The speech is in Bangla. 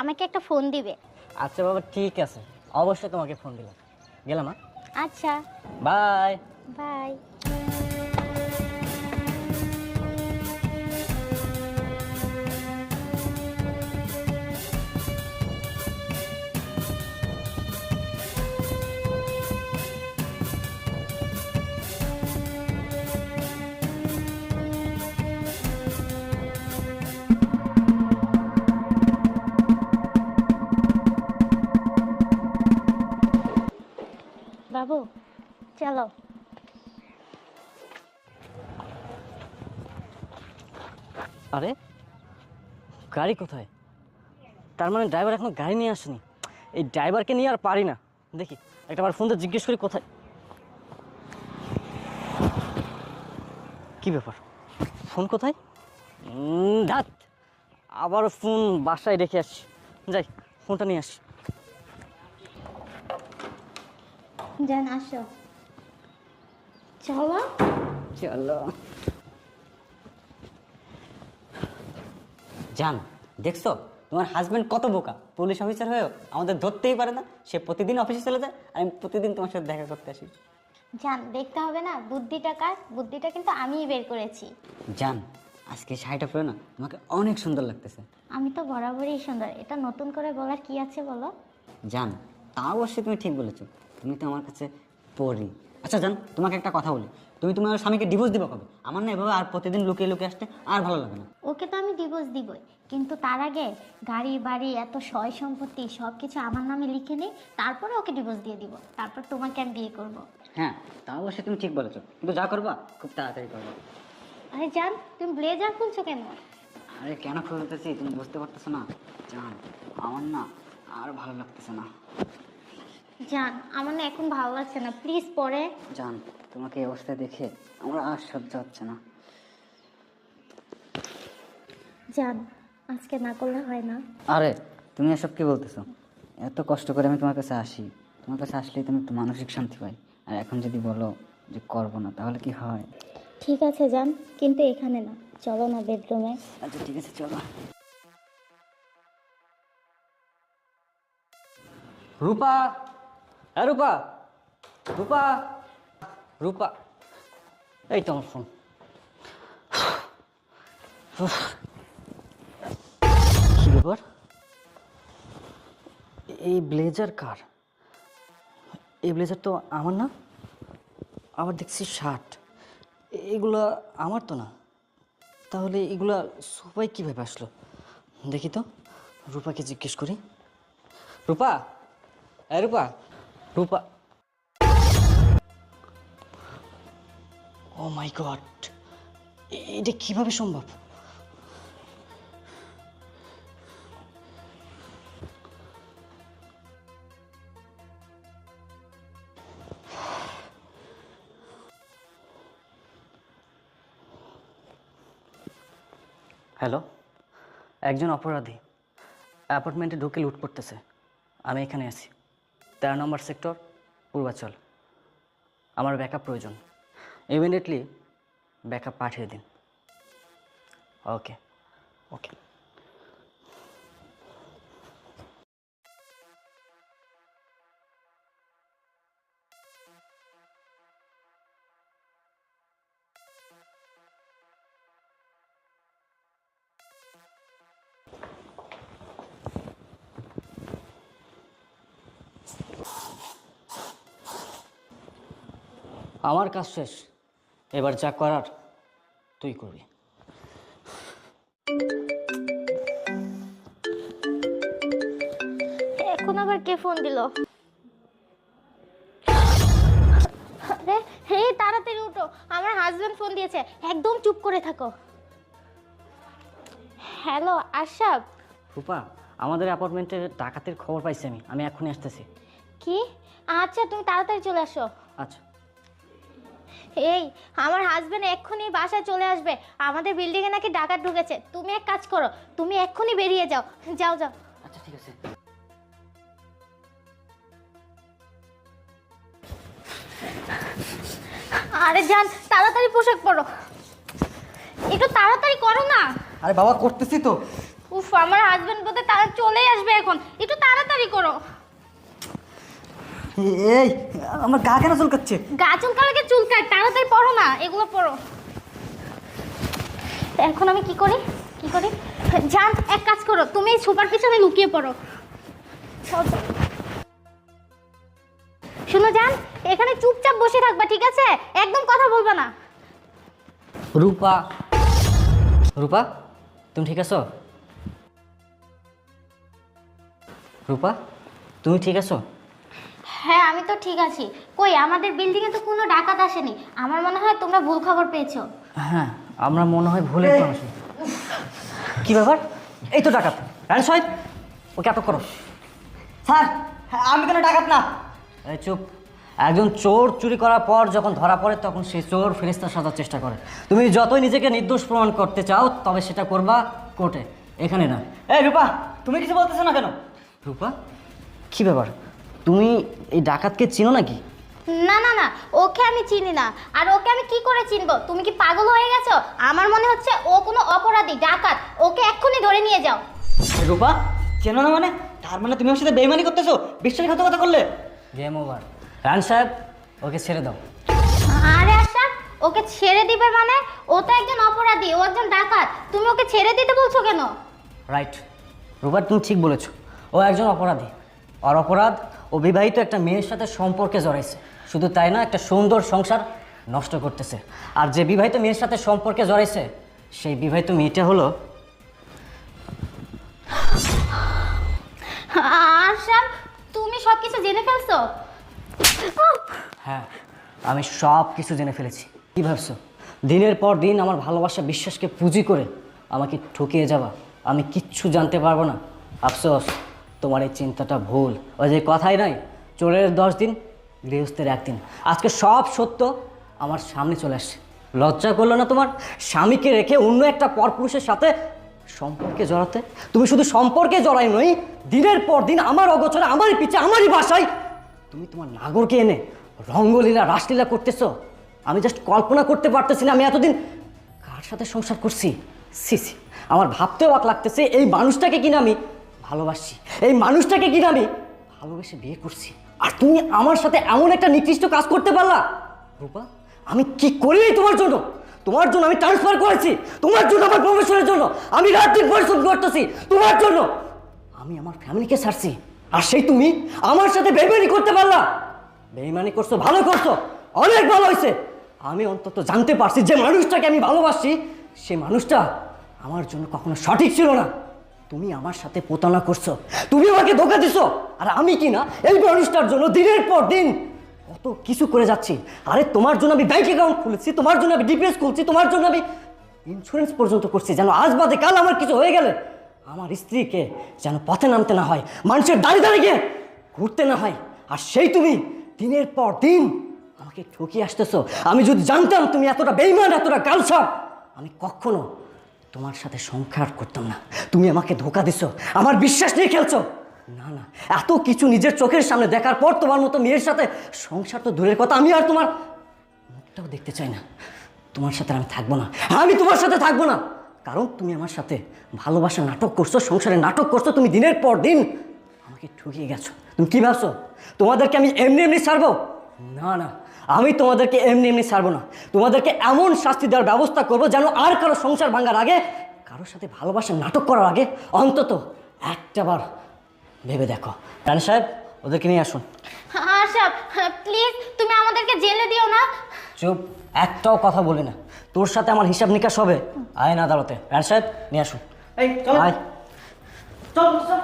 আমাকে একটা ফোন দিবে। আচ্ছা বাবা ঠিক আছে। অবশ্যই তোমাকে ফোন দিলাম। গেলাম হ্যাঁ? আচ্ছা। বাই। বাই। বাবু, চলো। আরে, গাড়ি কোথায়? তার মানে ড্রাইভার এখনও গাড়ি নিয়ে আসেনি। এই ড্রাইভারকে নিয়ে আর পারি না। দেখি একটা বার ফোন তো জিজ্ঞেস করি কোথায়। কি ব্যাপার? ফোন কোথায়? ধাত। আবার ফোন বাসায় রেখে আসছি যাই, ফোনটা নিয়ে আসি। যান আসো। চলো। চলো। জান দেখছ? তোমার হাজবেন্ড কত বোকা? পুলিশ অফিসার হয়েও আমাদের ধরতেই পারে না। সে প্রতিদিন অফিসে চলে যায় আর আমি প্রতিদিন তোমার সাথে দেখা করতে আসি। জান দেখতে হবে না? বুদ্ধিটা কার? বুদ্ধিটা কিন্তু আমিই বের করেছি। জান আজকে শাড়িটা পরে না তোমাকে অনেক সুন্দর লাগতেছে। আমি তো বরাবরই সুন্দর। এটা নতুন করে বলার কি আছে বলো? জান তা অবশ্যই তুমি ঠিক বলেছ। তুমি তো আমার কাছে পড়ি। আচ্ছা জান তোমাকে একটা কথা বলি। তুমি তোমার স্বামীকে ডিভোর্স দিবা কবে? আমার না এভাবে আর প্রতিদিন লুকিয়ে লুকিয়ে আসতে আর ভালো লাগে না। ওকে তো আমি ডিভোর্স দিবই। কিন্তু তার আগে গাড়ি বাড়ি এত সয় সম্পত্তি সব কিছু আমার নামে লিখে নেই তারপরে ওকে ডিভোর্স দিয়ে দিব। তারপর তোমাকে আমি বিয়ে করব। হ্যাঁ তা অবশ্যই তুমি ঠিক বলেছ। কিন্তু যা করবা খুব তাড়াতাড়ি করবা। আরে জান তুমি ব্লেজার খুলছো কেন? আরে কেন খুলতেছি? তুমি বুঝতে পারতেছো না? জান আমার না আর ভালো লাগতেছে না। জান আমার না এখন ভালো লাগছে না। প্লিজ পরে। জান তোমাকে এই অবস্থায় দেখে আমার আর সহ্য হচ্ছে না। জান আজকে না করলে হয় না। আরে তুমি এসব কি বলতেছো? এত কষ্ট করে আমি তোমার কাছে আসি। তোমার কাছে আসলেই তুমি একটু মানসিক শান্তি পাই। আর এখন যদি বলো যে করব না তাহলে কি হয়? ঠিক আছে জান কিন্তু এখানে না। চলো না বেডরুমে আচ্ছা ঠিক আছে চলো। রূপা! হ্যাঁ রূপা। রূপা। রূপা। এই তো আমার ফোন এই ব্লেজার কার? এই ব্লেজার তো আমার না? আবার দেখছি শার্ট এগুলা আমার তো না। তাহলে এগুলা সবাই কীভাবে আসলো? দেখি তো। রূপাকে জিজ্ঞেস করি। রূপা? এই রূপা রূপা। ও মাই গড এটা কীভাবে সম্ভব? হ্যালো একজন অপরাধী। অ্যাপার্টমেন্টে ঢুকে লুট করতেছে। আমি এখানে আছি। তেরো নম্বর সেক্টর পূর্বাচল। আমার ব্যাকআপ প্রয়োজন। ইমিডিয়েটলি ব্যাকআপ পাঠিয়ে দিন। ওকে ওকে আমার কাজ শেষ। এবার যা করার তুই করবি। এখন আবার কে ফোন দিল? আরে হে তাড়াতাড়ি উঠো। আমার হাজবেন্ড ফোন দিয়েছে। একদম চুপ করে থাকো। হ্যালো আশাব রূপা আমাদের অ্যাপার্টমেন্টে ডাকাতের খবর পাইছি আমি। আমি এখনই আসতেছি। কি? আচ্ছা তুমি তাড়াতাড়ি চলে আসো। আচ্ছা। এই আমার হাজবেন্ড এক্ষুনি বাসায় চলে আসবে। আমাদের বিল্ডিং এ নাকি ডাকাত ঢুকেছে। তুমি এক কাজ করো তুমি এক্ষুনি বেরিয়ে যাও। যাও যাও। আচ্ছা ঠিক আছে। আরে যান তাড়াতাড়ি পোশাক পরো। একটু তাড়াতাড়ি করো না। আরে বাবা করতেছি তো। উফ আমার হাজবেন্ড বোধহয় তারা চলেই আসবে এখন। একটু তাড়াতাড়ি করো। এই আমার গা কেন চুলকাচ্ছে? গা চুলকালে চুলকায়? তাড়াতাড়ি পড়ো না এগুলো পড়ো। এখন আমি কি করি? কি করি? জান এক কাজ করো তুমি সুপার পিছনে লুকিয়ে পড়ো। শুনো জান এখানে চুপচাপ বসে থাকবা ঠিক আছে? একদম কথা বলবা না। রূপা। রূপা তুমি ঠিক আছো? রূপা তুমি ঠিক আছো? হ্যাঁ আমি তো ঠিক আছি। কই আমাদের বিল্ডিং এ তো কোনো ডাকাত আসেনি। আমার মনে হয় তোমরা ভুল খবর পেয়েছ। হ্যাঁ আমরা মনে হয় ভুলে পড়েছি কি ব্যাপার? এই তো ডাকাত। রান সাহেব ওকে আটক করো। স্যার আমি কেন ডাকাত না। এই চুপ। একজন চোর চুরি করার পর যখন ধরা পড়ে তখন সে চোর ফেরিস্তার সাজার চেষ্টা করে। তুমি যতই নিজেকে নির্দোষ প্রমাণ করতে চাও তবে সেটা করবা কোর্টে। এখানে না। এই রূপা তুমি কিছু বলতেছো না কেন? রূপা? কি ব্যাপার? তুমি এই ডাকাতকে চিনো নাকি? না না না ওকে আমি চিনি না। আর ওকে আমি কি করে চিনবো? তুমি কি পাগল হয়ে গেছো? আমার মনে হচ্ছে ও কোনো অপরাধী ডাকাত। ওকে এক্ষুনি ধরে নিয়ে যাও। রূপা চেনো না মানে? তার মানে তুমি ওর সাথে বেইমানি করতেছো? বিশ্বাসঘাতকতা করলে গেম ওভার রান সাহেব ওকে ছেড়ে দাও। আরে আশাক ওকে ছেড়ে দিবে মানে? ও তো একজন অপরাধী ও একজন ডাকাত। তুমি ওকে ছেড়ে দিতে বলছো কেন? রাইট রুবার তুমি ঠিক বলেছ। ও একজন অপরাধী। আর অপরাধ ও বিবাহিত একটা মেয়ের সাথে সম্পর্কে জড়াইছে। শুধু তাই না একটা সুন্দর সংসার নষ্ট করতেছে। আর যে বিবাহিত মেয়ের সাথে সম্পর্কে জড়াইছে সেই বিবাহিত মেয়েটা হলো তুমি সব কিছু জেনে ফেলছো? হ্যাঁ আমি সব কিছু জেনে ফেলেছি। কী ভাবছ? দিনের পর দিন আমার ভালোবাসা বিশ্বাসকে পুঁজি করে আমাকে ঠকিয়ে যাবা। আমি কিচ্ছু জানতে পারব না। আফসোস। তোমার এই চিন্তাটা ভুল। ওই যে কথাই নয়, চোরের দশ দিন, গৃহস্থের একদিন। আজকে সব সত্য আমার সামনে চলে আসছে। লজ্জা করল না তোমার? স্বামীকে রেখে অন্য একটা পরপুরুষের সাথে সম্পর্কে জড়াতে? তুমি শুধু সম্পর্কে জড়াই নই, দিনের পর দিন আমার অগোচরে, আমারই পিছে, আমারই বাসায়। তুমি তোমার নাগরকে এনে রঙ্গলীলা, রাসলীলা করতেছ? আমি জাস্ট কল্পনা করতে পারতেছি না, আমি এতদিন কার সাথে সংসার করছি? সি সি আমার ভাবতেও অবাক লাগতেছে, এই মানুষটাকে কিনা আমি ভালোবাসছি এই মানুষটাকে কিনা আমি ভালোবেসে বিয়ে করছি। আর তুমি আমার সাথে এমন একটা নিকৃষ্ট কাজ করতে পারলা? রূপা, আমি কি করি তোমার জন্য? তোমার জন্য আমি ট্রান্সফার করেছি। তোমার জন্য আমার প্রমোশনের জন্য। আমি রাত দিন পরিশ্রম করতেছি। তোমার জন্য। আমি আমার ফ্যামিলিকে ছাড়ছি। আর সেই তুমি আমার সাথে বেইমানি করতে পারলা? বেইমানি করছ, ভালো করছ। অনেক ভালো হয়েছে। আমি অন্তত জানতে পারছি যে মানুষটাকে আমি ভালোবাসি, সে মানুষটা আমার জন্য কখনো সঠিক ছিল না। তুমি আমার সাথে প্রতারণা করছ। তুমি আমাকে ধোকা দিছো। আর আমি কি না? এই মানুষটার জন্য দিনের পর দিন কত কিছু করে যাচ্ছি। আরে তোমার জন্য আমি ব্যাংক অ্যাকাউন্ট খুলেছি, তোমার জন্য আমি ডিপিএস খুলছি, তোমার জন্য আমি ইন্স্যুরেন্স পর্যন্ত করছি। যেন আজ বাদে কাল আমার কিছু হয়ে গেলে আমার স্ত্রীকে যেন পথে নামতে না হয়, মানুষের দাঁড়িয়ে দাঁড়িয়ে গিয়ে ঘুরতে না হয়। আর সেই তুমি দিনের পর দিন আমাকে ঠকিয়ে আসতেছো। আমি যদি জানতাম তুমি এতটা বেইমান এতটা গালসাপ, আমি কখনো তোমার সাথে সংখ্যার করতাম না। তুমি আমাকে ধোকা দিছো, আমার বিশ্বাস নিয়ে খেলছো। না না, এত কিছু নিজের চোখের সামনে দেখার পর তোমার মতো মেয়ের সাথে সংসার তো দূরের কথা, আমি আর তোমার মুখটাও দেখতে চাই না। তোমার সাথে আমি থাকব না। আমি তোমার সাথে থাকব না। কারণ তুমি আমার সাথে ভালোবাসা নাটক করছ, সংসারে নাটক করছ, তুমি দিনের পর দিন আমাকে ঠকিয়ে গেছো। তুমি কী ভাবছ? তোমাদেরকে আমি এমনি এমনি ছাড়বো? না না আমি তোমাদেরকে এমনি এমনি ছাড়বো না। তোমাদেরকে এমন শাস্তি দেওয়ার ব্যবস্থা করব যেন আর কারও সংসার ভাঙার আগে কারোর সাথে ভালোবাসা নাটক করার আগে অন্তত একটাবার ভেবে দেখো। রানী সাহেব ওদেরকে নিয়ে আসুন। প্লিজ তুমি আমাদেরকে জেলে দিও না। চুপ একটাও কথা বলি না। তোর সাথে আমার হিসাব নিকাশ হবে। আইন আদালতে রান সাহেব নিয়ে আসুন। এই চল চল।